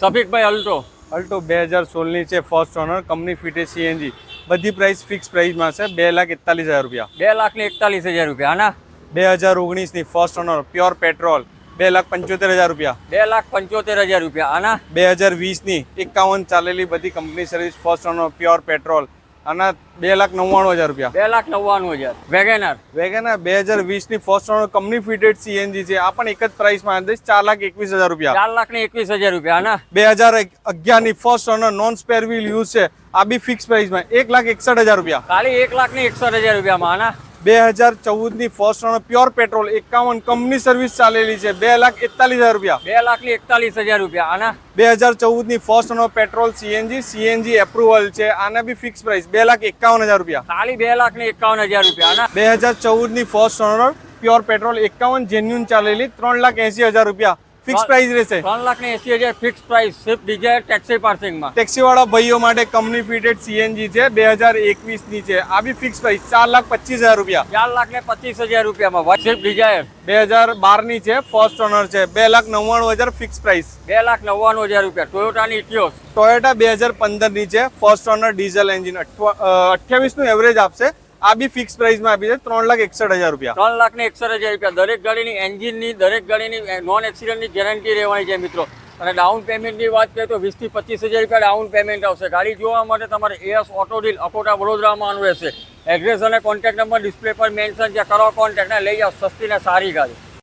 સફીકભાઈ Alto. Alto બે હજાર સોળની છે first owner company fitted CNG બધી પ્રાઇસ ફિક્સ પ્રાઇસમાં છે બે લાખ એકતાલીસ હજાર રૂપિયા. બે લાખ ને એકતાલીસ હજાર રૂપિયા આના? બે હજાર ઓગણીસની ફર્સ્ટ ઓનર પ્યોર પેટ્રોલ બે લાખ પંચોતેર હજાર રૂપિયા. બે લાખ પંચોતેર હજાર રૂપિયા આના? બે હજાર વીસની એકાવન ચાલેલી બધી company service first owner pure petrol આના બે લાખ નવ્વાણું હજાર રૂપિયા. બે લાખ નવ્વાણું હજાર. વેગેનર. વેગેનાર બે હજાર વીસની first owner company fitted CNG છે. આ પણ એક જ પ્રાઇસમાં અંદર ચાર લાખ એકવીસ હજાર રૂપિયા. ચાર લાખ ને એકવીસ હજાર રૂપિયા ના? બે હજાર અગિયારની first owner non spare wheel use છે. આ બી ફિક્સ પ્રાઇસમાં એક લાખ એકસઠ હજાર રૂપિયા. ખાલી એક લાખ ને એકસઠ હજાર રૂપિયામાં આના બે હજાર ચૌદની ફર્સ્ટ ઓનર પ્યોર પેટ્રોલ એકાવન કંપની સર્વિસ ચાલેલી છે. બે લાખ એકતાલીસ હજાર રૂપિયા. બે લાખની એકતાલીસ હજાર રૂપિયા. આના? બે હજાર ચૌદની first owner petrol CNG CNG approval છે. આના બી ફિક્સ પ્રાઇસ બે લાખ એકાવન હજાર રૂપિયા. ખાલી બે લાખ ને એકાવન હજાર રૂપિયા. આના? બે હજાર ચૌદની ફર્સ્ટ ઓનર પ્યોર પેટ્રોલ એકાવન જેન્યુન ચાલેલી ત્રણ લાખ એસી હજાર રૂપિયા. ફિક્સ પ્રાઇસ રહેશે. ત્રણ લાખ ને એસી હજાર fix price Swift Dzire taxi પાર્સિંગમાં ટેક્સીવાળા ભાઈઓ માટે કંપની ફિટેડ સીએનજી છે બે હજાર એકવીસની છે. આ બી ફિક્સ પ્રાઇસ ચાર લાખ પચીસ હજાર રૂપિયા. ચાર લાખ ને પચીસ હજાર રૂપિયામાં સ્વિફ્ટ ડિઝાયર બે હજાર બારની છે ફર્સ્ટ ઓનર છે. બે લાખ નવ્વાણું હજાર ફિક્સ પ્રાઇસ બે લાખ નવ્વાણું હજાર રૂપિયા. ટોયોટાની ઇટિયોસ ટોયોટા બે હજાર પંદરની છે ફર્સ્ટ ઓનર ડીઝલ એન્જિન. અઠ્યાવીસનું એવરેજ આપશે. આ બી ફિક્સ પ્રાઇસમાં આપી છે, ત્રણ લાખ એકસઠ હજાર રૂપિયા. ત્રણ લાખ ને એકસઠ હજાર રૂપિયા. દરેક ગાડીની એન્જિનની, દરેક ગાડીની નોન એક્સિડન્ટની ગેરંટી રહેવાની છે મિત્રો. અને ડાઉન પેમેન્ટની વાત કરીએ તો વીસથી પચીસ હજાર રૂપિયા ડાઉન પેમેન્ટ આવશે. ગાડી જોવા માટે તમારે એસ ઓટો ડીલ અકોટા વડોદરામાં આનું રહેશે. એડ્રેસ અને કોન્ટેક્ટ નંબર ડિસ્પ્લે પર મેન્શન છે. કરો કોન્ટેક્ટ ને લઈ જાઓ. સસ્તી ને સારી ગાડી.